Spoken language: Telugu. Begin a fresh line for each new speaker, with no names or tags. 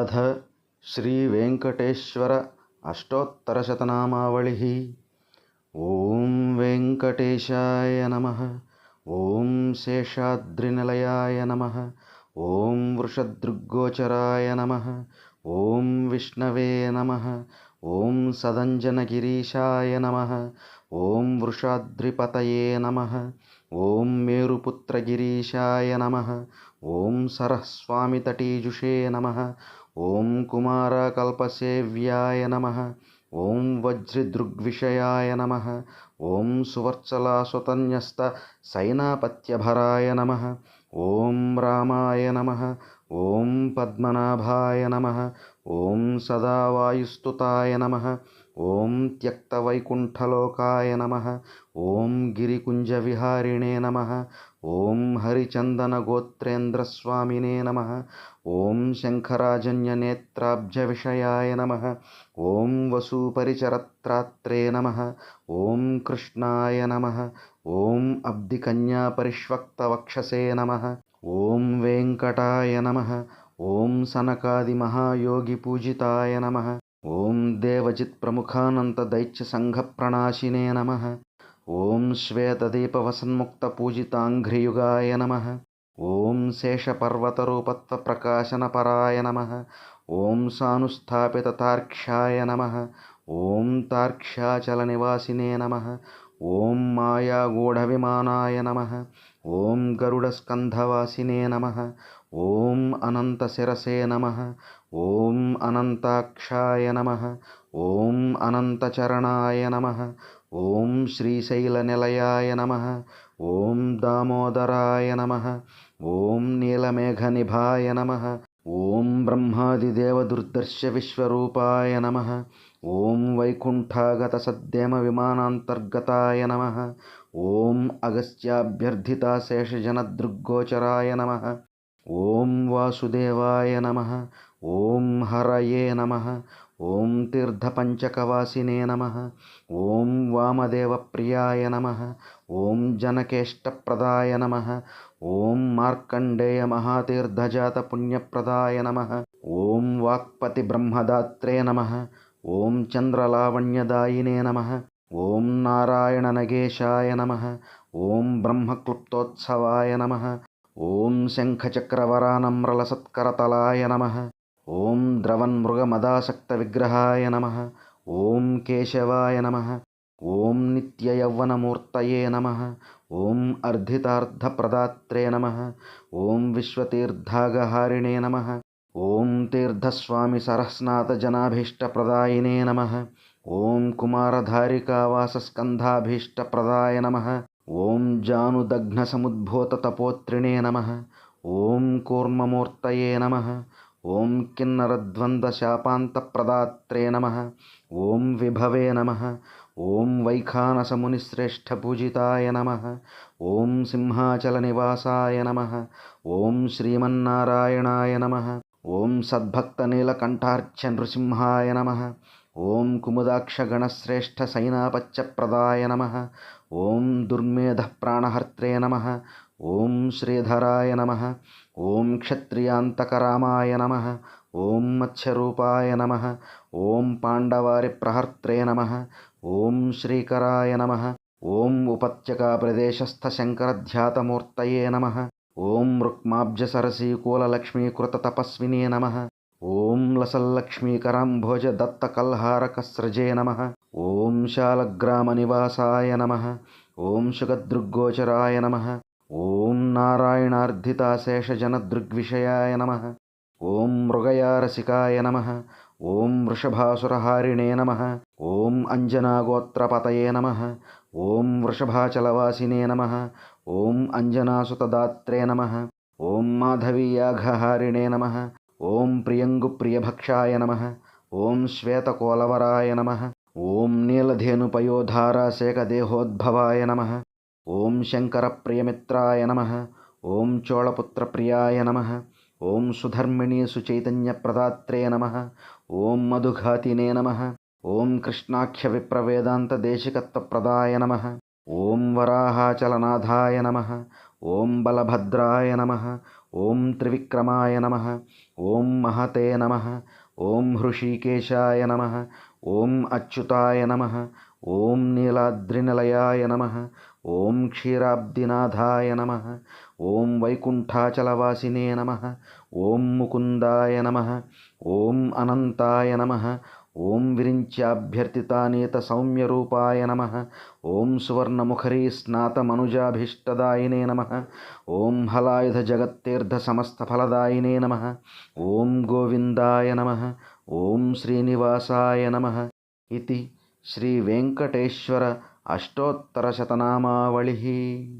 अथ श्रीवेङ्कटेश्वर अष्टोत्तरशतनामावलिः ॐ वेङ्कटेशाय नमः ॐ शेषाद्रिनिलयाय नमः ॐ वृषदृग्गोचराय नमः ॐ विष्णवे नमः ॐ सदञ्जनगिरीशाय नमः ॐ वृषाद्रिपतये नमः ॐ मेरुपुत्रगिरीशाय नमः ఓం సరస్వామి తటీజుషే నమ. ఓం కుమారకల్పసేవ్యాయ నమ. ఓం వజ్రదృగ్విషయాయ నమ. ఓం సువర్చలాసుతన్యస్త సైనాపత్యభరాయ నమ. ఓం రామాయ నమ. ఓం పద్మనాభాయ నమ. ఓం సదావాయుస్తుతాయ నమ. ఓం త్యక్తవైకుంఠలోకాయ నమ. ఓం గిరికుంజవిహారిణే నమ. ఓం హరిచందనగోత్రేంద్రస్వామినే నమ. ఓం శంఖరాజన్యనేత్రాబ్జవిషయాయ నమ. ఓం వసూపరిచరత్రాత్రే నమ. ఓం కృష్ణాయ నమ. ఓం అబ్ధికన్యాపరిష్వక్తవక్షసే నమ. ఓం వెంకటాయ నమ. ఓం సనకాదిమహాయోగిపూజితాయ నమ. ఓం దేవజిత్ ప్రముఖానంత దైత్య సంఘ ప్రణాశినే నమ. ఓం శ్వేతదీపవసన్ముక్త పూజితాంఘ్రియుగాయ నమ. ఓం శేషపర్వతరూపత్వ ప్రకాశన పరాయ నమ. ఓం సానుస్థాపిత తార్క్ష్యాయ నమ. ఓం తార్క్ష్యాచల నివాసినే నమ. ఓం మాయాగూఢవిమానాయ నమ. ఓం గరుడస్కంధవాసినే నమ. ఓం అనంతశిరసే నమ. ఓం అనంతాక్షాయ నమ. ఓం అనంతచరణాయ నమ. ఓం శ్రీశైలనిలయాయ నమ. ఓం దామోదరాయ నమ. ఓం నీలమేఘనిభాయ నమ. ఓం బ్రహ్మాదిదేవదుర్దర్శ విశ్వరూపాయ నమ. ఓం వైకుంఠాగత సద్దేమ విమానాంతర్గతాయ నమ. ఓం అగస్త్యాభ్యర్థిత శేషజనదృగ్గోచరాయ నమ. ఓం వాసుదేవాయ నమ. ఓం హరయే నమ. ఓం తీర్థపంచకవాసినే నమ. ఓం వామదేవప్రియాయ నమ. ఓం జనకేష్టప్రదాయ నమ. ఓం మార్కండేయ మహాతీర్థజాత పుణ్యప్రదాయ నమ. ఓం వాక్పతి బ్రహ్మదాత్రే నమ. ఓం చంద్రలావణ్యదాయినే నమ. ఓం నారాయణ నగేశాయ నమ. ఓం బ్రహ్మక్లుప్తోత్సవాయ నమ. ఓం శంఖచక్రవరానమ్రలసత్కరతలాయ నమ. ఓం ద్రవన్మృగమదాసక్త విగ్రహాయ నమ ఓం కేశవాయ నమ ఓం నిత్యయౌవనమూర్తయే నమ ఓం అర్ధితార్థప్రదాత్రే నమ ఓం విశ్వతీర్థాగహారిణే నమ ఓం తీర్థస్వామి సరస్నాతజనాభీష్టప్రదాయినే నమ ఓం కుమారధారికావాసస్కంధాభీష్టప్రదాయ నమ ఓం జానుదగ్నసముద్భూతతపోత్రిణే నమ ఓం కూర్మమూర్తయే నమ ఓం కిన్నరద్వంద్వశాపాంతప్రదాత్రే నమ. ఓం విభవే నమ. ఓం వైఖానసమునిశ్రేష్ఠపూజితాయ నమ. ఓం సింహాచల నివాసాయ నమ. ఓం శ్రీమన్నారాయణాయ నమ. ఓం సద్భక్తనీలకంఠార్చ నృసింహాయ నమ. ఓం కుముదాక్షగణశ్రేష్ఠ సైనాపత్యప్రదాయ నమ. ఓం దుర్మేధ ప్రాణహర్త్రే నమ. ఓం శ్రీధరాయ నమ. ఓం క్షత్రియాంతకరామాయ నమ ఓం మత్స్యరూపాయ నమ ఓం పాండవారి ప్రహర్త్రే నమ ఓం శ్రీకరాయ నమ ఓం ఉపత్యకా ప్రదేశస్థ శంకరధ్యాతమూర్తయే నమ ఓం రుక్మాబ్జసరసీకూలక్ష్మీకృత తపస్వినే నమ ఓం లసల్లక్ష్మీకరాంభోజ దత్తకల్హారకస్రజే నమ ఓం శాలగ్రామనివాసాయ నమ ఓం శుగదృగ్గోచరాయ నమ ఓం नारायणार्धिताशेषजनदृग्विषयाय नमः ॐ मृगयारसिकाय नमः ॐ वृषभासुरहारिणे नमः ॐ अञ्जनागोत्रपतये नमः ॐ वृषभाचलवासिने नमः ॐ अञ्जनासुतदात्रे नमः ॐ माधवीयाघहारिणे नमः ॐ प्रियङ्गुप्रियभक्षाय नमः ॐ श्वेतकोलवराय नमः ॐ नीलधेनुपयोधारासेकदेहोद्भवाय नमः ఓం శంకర ప్రియమిత్రాయ నమ ఓం చోళపుత్ర ప్రియాయ నమ ఓం సుధర్మిణీ సుచైతన్య ప్రదాత్రే నమ ఓం మధుఘాతినే నమ ఓం కృష్ణాఖ్య విప్రవేదాంత దేశికత్వ ప్రదాయ నమ ఓం వరాహాచలనాథాయ నమ ఓం బలభద్రాయ నమ ఓం త్రివిక్రమాయ నమ ఓం మహతే నమ ఓం హృషీకేశాయ నమ ఓం అచ్యుతాయ నమ ఓం నీలాద్రినిలయాయ నమ ఓం క్షీరాబ్దినాథాయ నమ ఓం వైకుంఠాచలవాసినే నమ ఓం ముకుందాయ నమ ఓం అనంతాయ నమ ఓం విరించాభ్యర్థితానేత సౌమ్యరూపాయ నమ ఓం సువర్ణముఖరీ స్నాతమనుజాభీష్టదాయినే నమ ఓం హలాయుధ జగత్తీర్థ సమస్తఫలదాయినే నమ ఓం గోవిందాయ నమ ఓం శ్రీనివాసాయ నమ ఇది శ్రీ వెంకటేశ్వర అష్టోత్తర శతనామావళి.